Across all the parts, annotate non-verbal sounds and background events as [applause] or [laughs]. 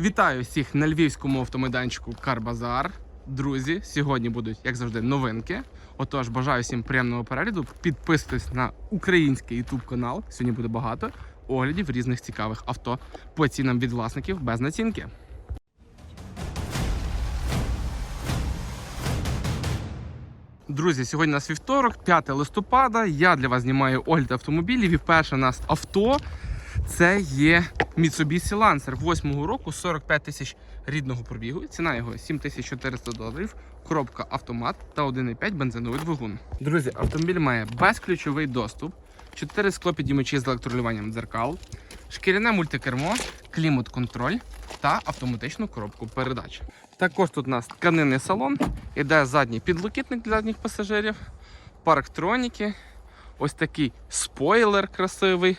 Вітаю всіх на львівському автомайданчику Карбазар. Друзі, сьогодні будуть, як завжди, новинки. Отож, бажаю всім приємного перегляду. Підписуйтесь на український YouTube канал. Сьогодні буде багато оглядів різних цікавих авто по цінам від власників без націнки. Друзі, сьогодні у нас вівторок, 5 листопада. Я для вас знімаю огляд автомобілів. І перше у нас авто це є Mitsubishi Lancer 8 року, 45 тисяч рідного пробігу. Ціна його 7400 доларів. Коробка автомат та 1,5 бензиновий двигун. Друзі, автомобіль має безключовий доступ, 4 склопідіймачі з електролюванням дзеркал, шкіряне мультикермо, клімат-контроль та автоматичну коробку передач. Також тут у нас тканинний салон, іде задній підлокітник для задніх пасажирів, парктроніки, ось такий спойлер красивий.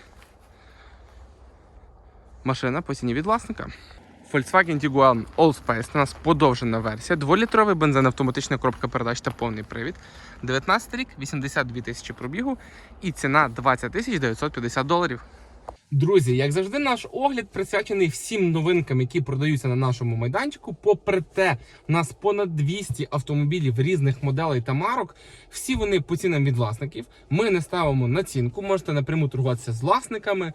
Машина по ціні від власника. Volkswagen Tiguan Allspace у нас подовжена версія, 2-літровий бензин, автоматична коробка передач та повний привід. 19 рік, 82 тисячі пробігу і ціна 20 тисяч 950 доларів. Друзі, як завжди, наш огляд присвячений всім новинкам, які продаються на нашому майданчику. Попри те, у нас понад 200 автомобілів різних моделей та марок. Всі вони по цінам від власників. Ми не ставимо націнку, можете напряму торгуватися з власниками.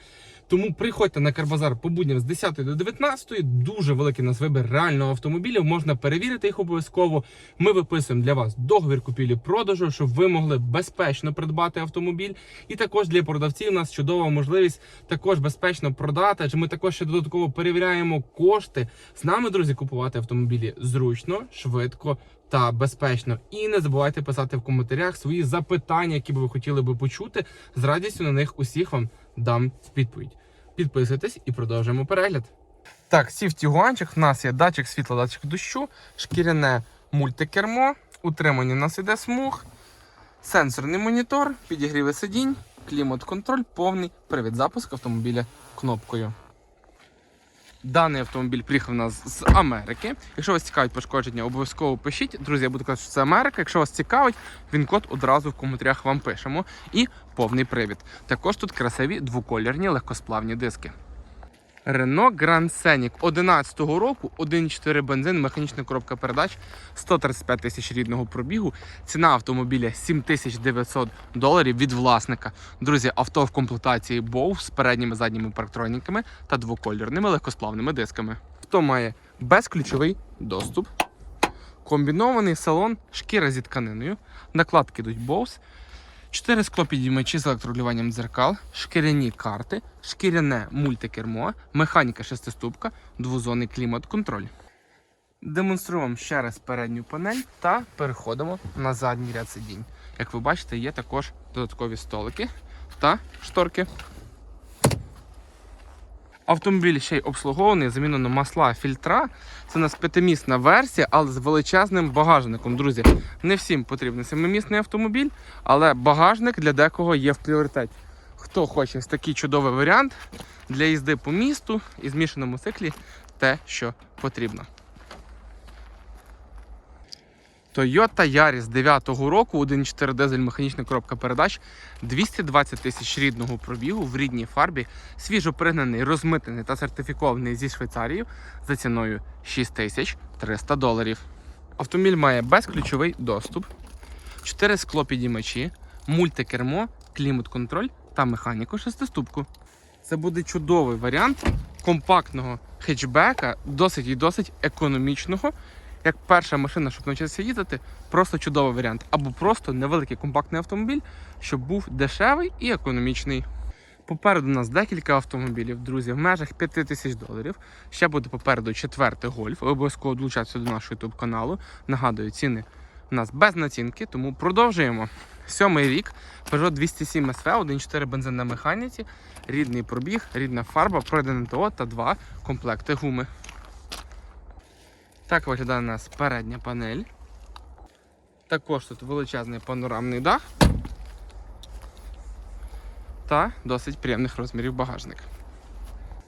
Тому приходьте на Карбазар по будням з 10 до 19. Дуже великий у нас вибір реального автомобілів. Можна перевірити їх обов'язково. Ми виписуємо для вас договір купівлі-продажу, щоб ви могли безпечно придбати автомобіль. І також для продавців у нас чудова можливість також безпечно продати. Адже ми також ще додатково перевіряємо кошти. З нами, друзі, купувати автомобілі зручно, швидко. Та безпечно. І не забувайте писати в коментарях свої запитання, які би ви хотіли би почути. З радістю на них усіх вам дам відповідь. Підписуйтесь і продовжуємо перегляд. Так, сів тігуанчик. В нас є датчик світла, датчик дощу, шкіряне мультикермо, утримання у нас іде смуг, сенсорний монітор, підігріви сидінь, клімат-контроль, повний привід запуск автомобіля кнопкою. Даний автомобіль приїхав нас з Америки. Якщо вас цікавить пошкодження, обов'язково пишіть. Друзі, я буду казати, що це Америка. Якщо вас цікавить, він код одразу в коментарях вам пишемо. І повний привід. Також тут красиві двоколірні легкосплавні диски. Renault Grand Scenic 11 року, 1.4 бензин, механічна коробка передач, 135 тисяч рідного пробігу. Ціна автомобіля 7900 доларів від власника. Друзі, авто в комплектації BOW з передніми задніми парктроніками та двокольорними легкосплавними дисками. Авто має безключовий доступ, комбінований салон, шкіра зі тканиною, накладки йдуть Bose, 4 склопідіймачі з електролюванням дзеркал, шкіряні карти, шкіряне мультикермо, механіка шестиступка, двозонний клімат-контроль. Демонструємо ще раз передню панель та переходимо на задній ряд сидінь. Як ви бачите, є також додаткові столики та шторки. Автомобіль ще й обслугований, замінено масла, фільтра. Це у нас п'ятимісна версія, але з величезним багажником. Друзі, не всім потрібен семимісний автомобіль, але багажник для декого є в пріоритеті. Хто хоче такий чудовий варіант для їзди по місту і змішаному циклі, те, що потрібно. Toyota Yaris 9 року, 1.4 дизель, механічна коробка передач, 220 тисяч рідного пробігу в рідній фарбі, свіжо пригнаний, розмитений та сертифікований зі Швейцарією за ціною 6300 доларів. Автомобіль має безключовий доступ, 4 склопідіймачі, мультикермо, клімат-контроль та механіку шестиступку. Це буде чудовий варіант компактного хетчбека, досить і досить економічного як перша машина, щоб навчитися їздити, просто чудовий варіант. Або просто невеликий компактний автомобіль, щоб був дешевий і економічний. Попереду нас декілька автомобілів, друзі, в межах 5 тисяч доларів. Ще буде попереду четвертий гольф. Обов'язково долучатися до нашого YouTube каналу. Нагадую, ціни у нас без націнки, тому продовжуємо. Сьомий рік Peugeot 207 SV, 1.4 бензин на механіці, рідний пробіг, рідна фарба, пройдене ТО та два комплекти гуми. Так виглядає у нас передня панель. Також тут величезний панорамний дах та досить приємних розмірів багажник.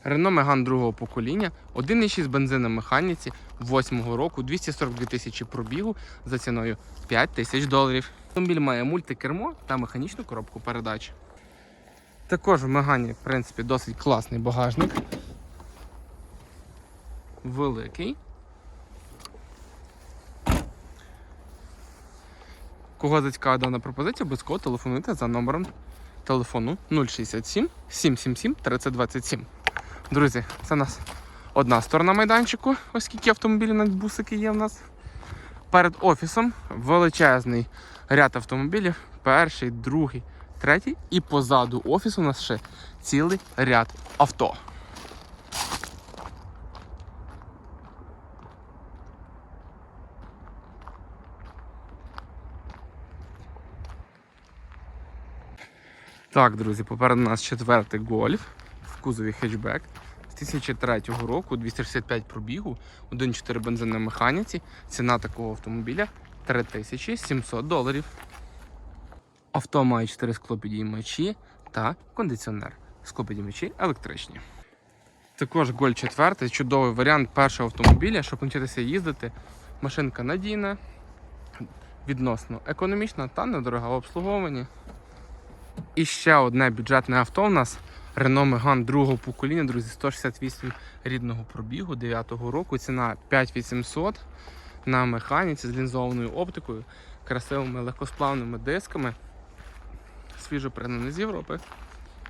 Renault Megane другого покоління, 1,6 бензин на механіці 8 року, 242 тисячі пробігу за ціною 5 тисяч доларів. Автомобіль має мультикермо та механічну коробку передач. Також в Мегані, в принципі, досить класний багажник. великий. Кого зацікавила дана пропозиція, обов'язково телефонуйте за номером телефону 067 777 3027. Друзі, це у нас одна сторона майданчику, оскільки автомобілі на бусики є в нас. Перед офісом величезний ряд автомобілів. Перший, другий, третій. І позаду офісу у нас ще цілий ряд авто. Так, друзі, попереду нас четвертий гольф в кузові хетчбек. З 2003 року 265 пробігу, 1.4 бензин на механіці. Ціна такого автомобіля 3700 доларів. Авто має 4 склопідіймачі та кондиціонер. Склопідіймачі електричні. Також Голь 4 чудовий варіант першого автомобіля, щоб навчитися їздити. Машинка надійна, відносно економічна та недорога в обслуговуванні. І ще одне бюджетне авто у нас Renault Megane другого покоління, друзі, 168 рідного пробігу 9-го року. Ціна 5800 на механіці з лінзованою оптикою, красивими легкосплавними дисками. Свіжо пригнаний з Європи.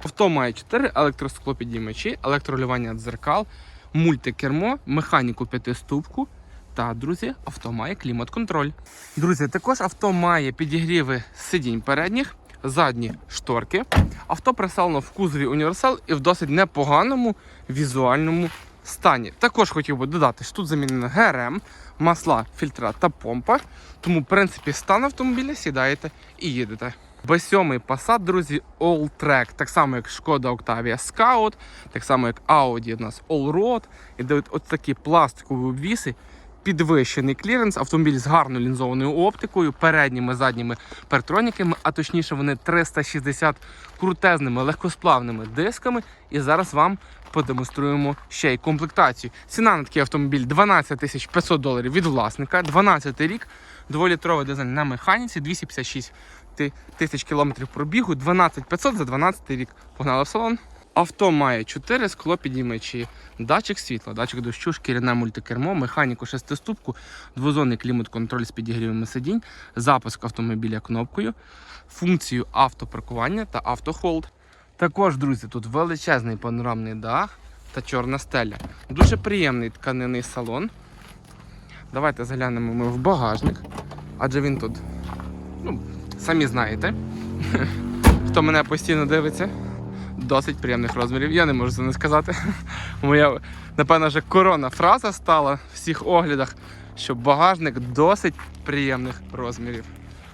Авто має 4 електросклопідіймачі, електролювання дзеркал, мультикермо, механіку п'ятиступку. Та, друзі, авто має клімат-контроль. Друзі, також авто має підігріви сидінь передніх, задні шторки. Авто представлено в кузові універсал і в досить непоганому візуальному стані. Також хотів би додати, що тут замінено ГРМ, масла, фільтра та помпа. Тому, в принципі, стан автомобіля сідаєте і їдете. B7 Passat, друзі, All Track, так само як Шкода Octavia Scout, так само як Audi у нас Allroad. Ідуть от такі пластикові обвіси, підвищений кліренс, автомобіль з гарно лінзованою оптикою, передніми задніми партроніками, а точніше вони 360 крутезними легкосплавними дисками. І зараз вам продемонструємо ще й комплектацію. Ціна на такий автомобіль 12 тисяч 500 доларів від власника, 12 рік, дволітровий дизель на механіці, 256 ти- тисяч кілометрів пробігу, 12 500 за 12 рік. Погнали в салон. Авто має 4 склопідіймачі, датчик світла, датчик дощу, шкіряне мультикермо, механіку шестиступку, двозонний клімат-контроль з підігрівами сидінь, запуск автомобіля кнопкою, функцію автопаркування та автохолд. Також, друзі, тут величезний панорамний дах та чорна стеля. Дуже приємний тканинний салон. Давайте заглянемо ми в багажник, адже він тут, ну, самі знаєте, [laughs] хто мене постійно дивиться досить приємних розмірів. Я не можу це не сказати. [laughs] Моя, напевно, вже корона фраза стала в всіх оглядах, що багажник досить приємних розмірів.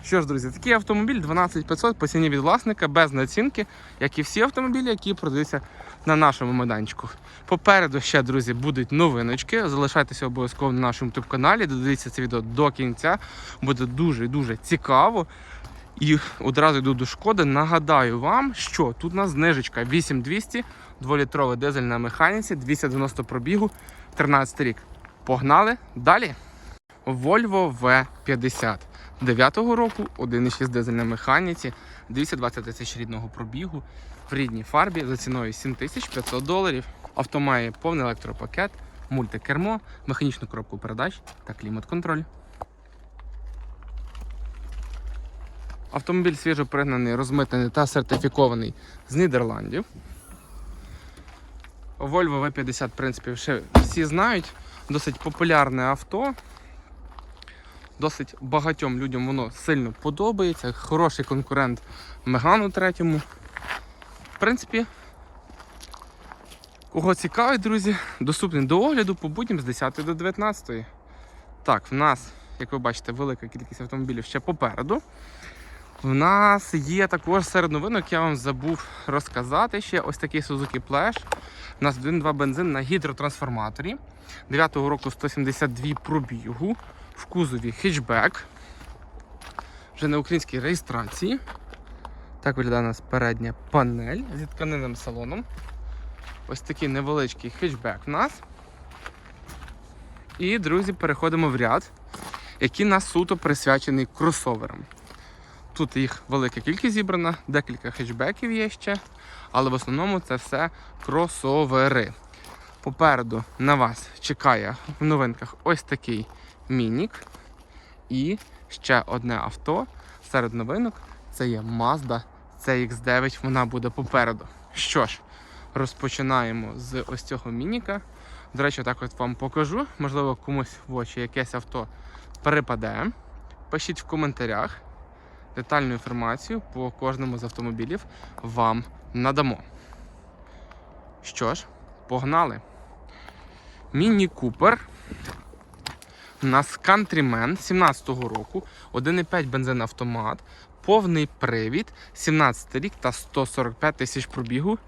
Що ж, друзі, такий автомобіль 12500 по ціні від власника без націнки, як і всі автомобілі, які продаються на нашому майданчику. Попереду ще, друзі, будуть новиночки. Залишайтеся обов'язково на нашому youtube каналі. Додивіться це відео до кінця. Буде дуже дуже цікаво. І одразу йду до шкоди. Нагадаю вам, що тут у нас знижечка 8200, 2-літровий дизель на механіці, 290 пробігу, 13 рік. Погнали далі. Volvo V50 9-го року, 1,6 дизель на механіці, 220 тисяч рідного пробігу в рідній фарбі за ціною 7500 доларів. Авто має повний електропакет, мультикермо, механічну коробку передач та клімат-контроль. Автомобіль свіжо пригнаний, розмитнений та сертифікований з Нідерландів. Volvo V50, в принципі, ще всі знають. Досить популярне авто. Досить багатьом людям воно сильно подобається. Хороший конкурент Мегану третьому. В принципі, кого цікавить, друзі, доступний до огляду по будням з 10 до 19. Так, в нас, як ви бачите, велика кількість автомобілів ще попереду. В нас є також серед новинок, я вам забув розказати ще ось такий Suzuki Flash. У нас 1.2 бензин на гідротрансформаторі. 9-го року 172 пробігу. В кузові хетчбек. Вже на українській реєстрації. Так виглядає у нас передня панель зі тканинним салоном. Ось такий невеличкий хетчбек у нас. І, друзі, переходимо в ряд, який нас суто присвячений кросоверам. Тут їх велика кількість зібрана, декілька хетчбеків є ще, але в основному це все кросовери. Попереду на вас чекає в новинках ось такий мінік. І ще одне авто серед новинок це є Mazda CX9, вона буде попереду. Що ж, розпочинаємо з ось цього мініка. До речі, так от вам покажу. Можливо, комусь в очі якесь авто перепаде. Пишіть в коментарях детальну інформацію по кожному з автомобілів вам надамо. Що ж, погнали. Міні Купер. У нас Countryman 17-го року, 1,5 бензин автомат, повний привід, 17 рік та 145 тисяч пробігу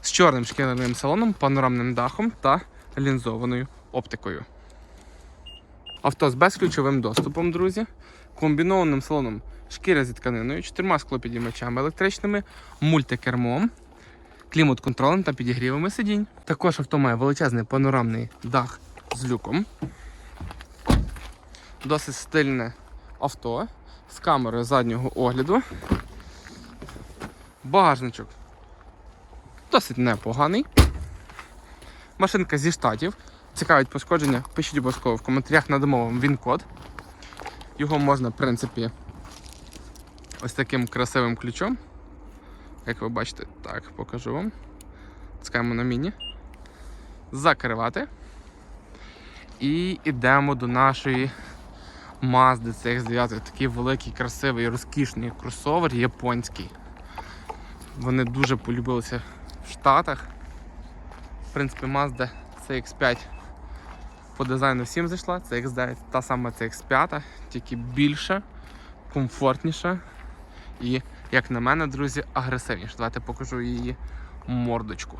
з чорним шкіряним салоном, панорамним дахом та лінзованою оптикою. Авто з безключовим доступом, друзі, комбінованим салоном шкіра зі тканиною, чотирма склопідіймачами електричними, мультикермом, клімат-контролем та підігрівами сидінь. Також авто має величезний панорамний дах з люком. Досить стильне авто з камерою заднього огляду. Багажничок досить непоганий. Машинка зі штатів. Цікавить пошкодження. Пишіть обов'язково в коментарях, надамо вам він-код. Його можна, в принципі, ось таким красивим ключом. Як ви бачите, так, покажу вам. Тискаємо на міні. Закривати. І йдемо до нашої Mazda CX-9. Такий великий, красивий, розкішний кросовер японський. Вони дуже полюбилися в Штатах. В принципі, Mazda CX5 по дизайну всім зайшла. CX9 та сама CX5, тільки більша, комфортніша і, як на мене, друзі, агресивніша. Давайте покажу її мордочку.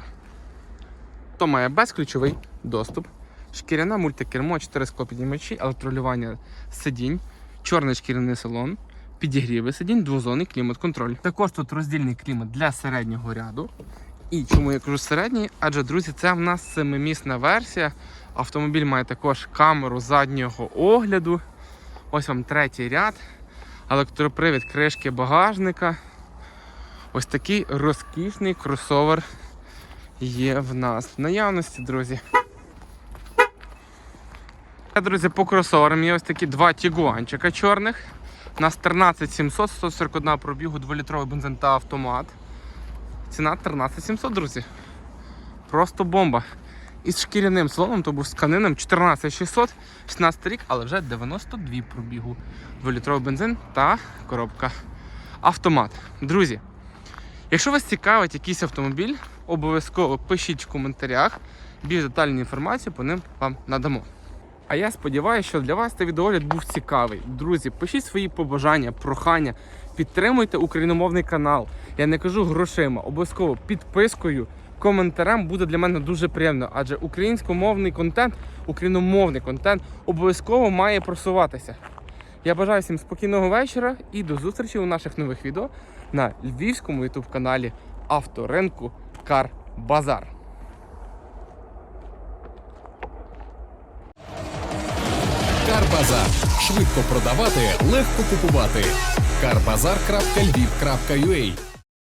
То має безключовий доступ. Шкіряна мультикермо, 4 склопіднімачі, електролювання сидінь, чорний шкіряний салон, підігріви сидінь, двозонний клімат-контроль. Також тут роздільний клімат для середнього ряду. І чому я кажу середній? Адже, друзі, це в нас семимісна версія. Автомобіль має також камеру заднього огляду. Ось вам третій ряд. Електропривід кришки багажника. Ось такий розкішний кросовер є в нас в наявності, друзі. Друзі, по кросоверам є ось такі два тігуанчика чорних. У нас 13700, 141 пробігу, 2-літровий бензин та автомат. Ціна 13700, друзі. Просто бомба. Із шкіряним салоном, то був з тканинем 14600, 16 рік, але вже 92 пробігу. 2-літровий бензин та коробка автомат. Друзі, якщо вас цікавить якийсь автомобіль, обов'язково пишіть в коментарях. Більш детальну інформацію по ним вам надамо. А я сподіваюся, що для вас цей відеогляд був цікавий. Друзі, пишіть свої побажання, прохання, підтримуйте україномовний канал. Я не кажу грошима, обов'язково підпискою, коментарем буде для мене дуже приємно, адже українськомовний контент, україномовний контент обов'язково має просуватися. Я бажаю всім спокійного вечора і до зустрічі у наших нових відео на львівському ютуб каналі Авторинку Кар Базар. Карбазар. Швидко продавати, легко купувати. Карбазар.львів.ua